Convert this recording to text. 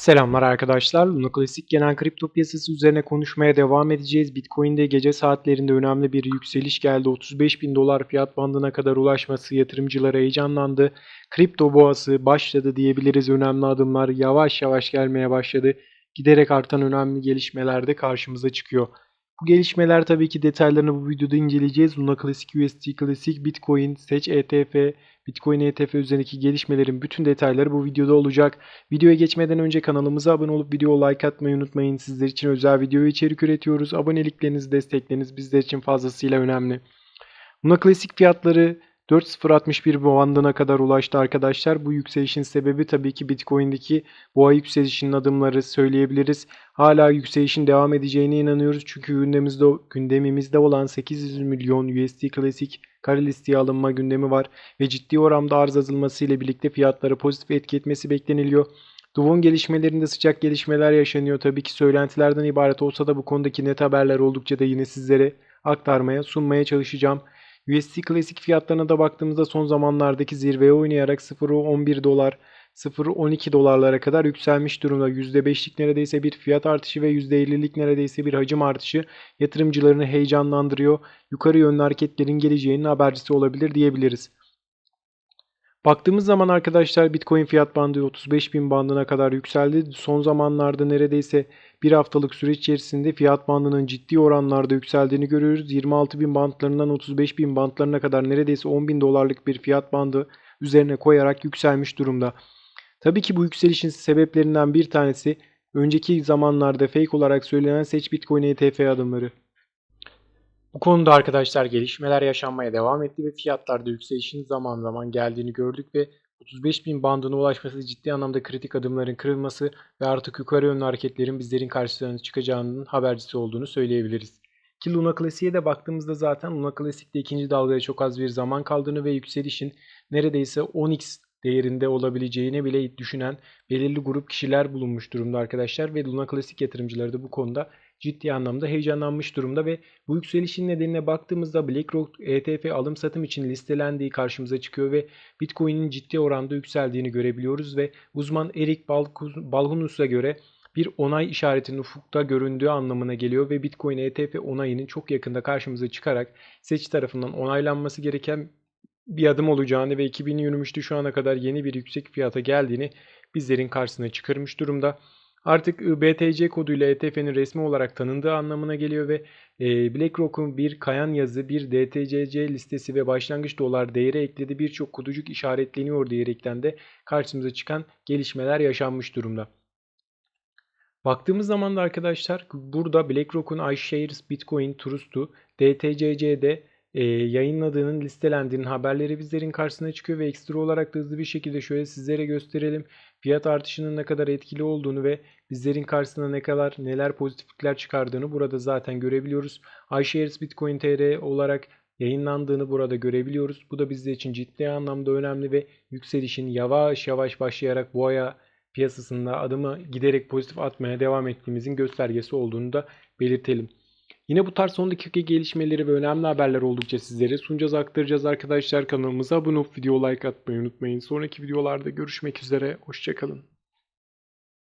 Selamlar arkadaşlar. Luna Klasik genel kripto piyasası üzerine konuşmaya devam edeceğiz. Bitcoin'de gece saatlerinde önemli bir yükseliş geldi. 35 bin dolar fiyat bandına kadar ulaşması yatırımcılara heyecanlandı. Kripto boğası başladı diyebiliriz. Önemli adımlar yavaş yavaş gelmeye başladı. Giderek artan önemli gelişmeler de karşımıza çıkıyor. Bu gelişmeler tabii ki detaylarını bu videoda inceleyeceğiz. Luna Klasik, USD Klasik, Bitcoin, Seç ETF, Bitcoin ETF üzerindeki gelişmelerin bütün detayları bu videoda olacak. Videoya geçmeden önce kanalımıza abone olup video like atmayı unutmayın. Sizler için özel video içerik üretiyoruz. Abonelikleriniz, destekleriniz bizler için fazlasıyla önemli. Luna Klasik fiyatları 4.061 bandına kadar ulaştı arkadaşlar. Bu yükselişin sebebi tabii ki Bitcoin'deki boğa yükselişinin adımları söyleyebiliriz. Hala yükselişin devam edeceğine inanıyoruz. Çünkü gündemimizde, gündemimizde olan 800 milyon USD klasik kare listeye alınma gündemi var ve ciddi oranda arz azalması ile birlikte fiyatlara pozitif etki etmesi bekleniliyor. Duvon gelişmelerinde sıcak gelişmeler yaşanıyor. Tabii ki söylentilerden ibaret olsa da bu konudaki net haberler oldukça da yine sizlere aktarmaya, sunmaya çalışacağım. USD klasik fiyatlarına da baktığımızda son zamanlardaki zirveye oynayarak 0.11 dolar, 0.12 dolarlara kadar yükselmiş durumda. %5'lik neredeyse bir fiyat artışı ve %50'lik neredeyse bir hacim artışı yatırımcılarını heyecanlandırıyor. Yukarı yönlü hareketlerin geleceğinin habercisi olabilir diyebiliriz. Baktığımız zaman arkadaşlar Bitcoin fiyat bandı 35 bin bandına kadar yükseldi. Son zamanlarda neredeyse bir haftalık süreç içerisinde fiyat bandının ciddi oranlarda yükseldiğini görüyoruz. 26 bin bandlarından 35 bin bandlarına kadar neredeyse 10 bin dolarlık bir fiyat bandı üzerine koyarak yükselmiş durumda. Tabii ki bu yükselişin sebeplerinden bir tanesi önceki zamanlarda fake olarak söylenen seç Bitcoin ETF adımları. Bu konuda arkadaşlar gelişmeler yaşanmaya devam etti ve fiyatlarda yükselişin zaman zaman geldiğini gördük ve 35 bin bandına ulaşması ciddi anlamda kritik adımların kırılması ve artık yukarı yönlü hareketlerin bizlerin karşılarına çıkacağının habercisi olduğunu söyleyebiliriz. Ki Luna Classic'e de baktığımızda zaten Luna Classic'te ikinci dalgaya çok az bir zaman kaldığını ve yükselişin neredeyse 10x değerinde olabileceğini bile düşünen belirli grup kişiler bulunmuş durumda arkadaşlar ve Luna Classic yatırımcıları da bu konuda ciddi anlamda heyecanlanmış durumda ve bu yükselişin nedenine baktığımızda BlackRock ETF alım satım için listelendiği karşımıza çıkıyor ve Bitcoin'in ciddi oranda yükseldiğini görebiliyoruz ve uzman Erik Balhunus'a göre bir onay işaretinin ufukta göründüğü anlamına geliyor ve Bitcoin ETF onayının çok yakında karşımıza çıkarak seç tarafından onaylanması gereken bir adım olacağını ve 2023'te şu ana kadar yeni bir yüksek fiyata geldiğini bizlerin karşısına çıkarmış durumda. Artık BTC koduyla ETF'nin resmi olarak tanındığı anlamına geliyor ve BlackRock'un bir kayan yazı, bir DTCC listesi ve başlangıç dolar değeri ekledi birçok kutucuk işaretleniyor diyerekten de karşımıza çıkan gelişmeler yaşanmış durumda. Baktığımız zaman da arkadaşlar burada BlackRock'un iShares Bitcoin Trust'u DTCC'de e, yayınladığının listelendiğinin haberleri bizlerin karşısına çıkıyor ve ekstra olarak da hızlı bir şekilde şöyle sizlere gösterelim. Fiyat artışının ne kadar etkili olduğunu ve bizlerin karşısına ne kadar neler pozitiflikler çıkardığını burada zaten görebiliyoruz. iShares Bitcoin TR olarak yayınlandığını burada görebiliyoruz. Bu da bizler için ciddi anlamda önemli ve yükselişin yavaş yavaş başlayarak bu aya piyasasında adımı giderek pozitif atmaya devam ettiğimizin göstergesi olduğunu da belirtelim. Yine bu tarz son dakika gelişmeleri ve önemli haberler oldukça sizlere sunacağız, aktaracağız arkadaşlar. Kanalımıza abone olup video like atmayı unutmayın. Sonraki videolarda görüşmek üzere. Hoşçakalın.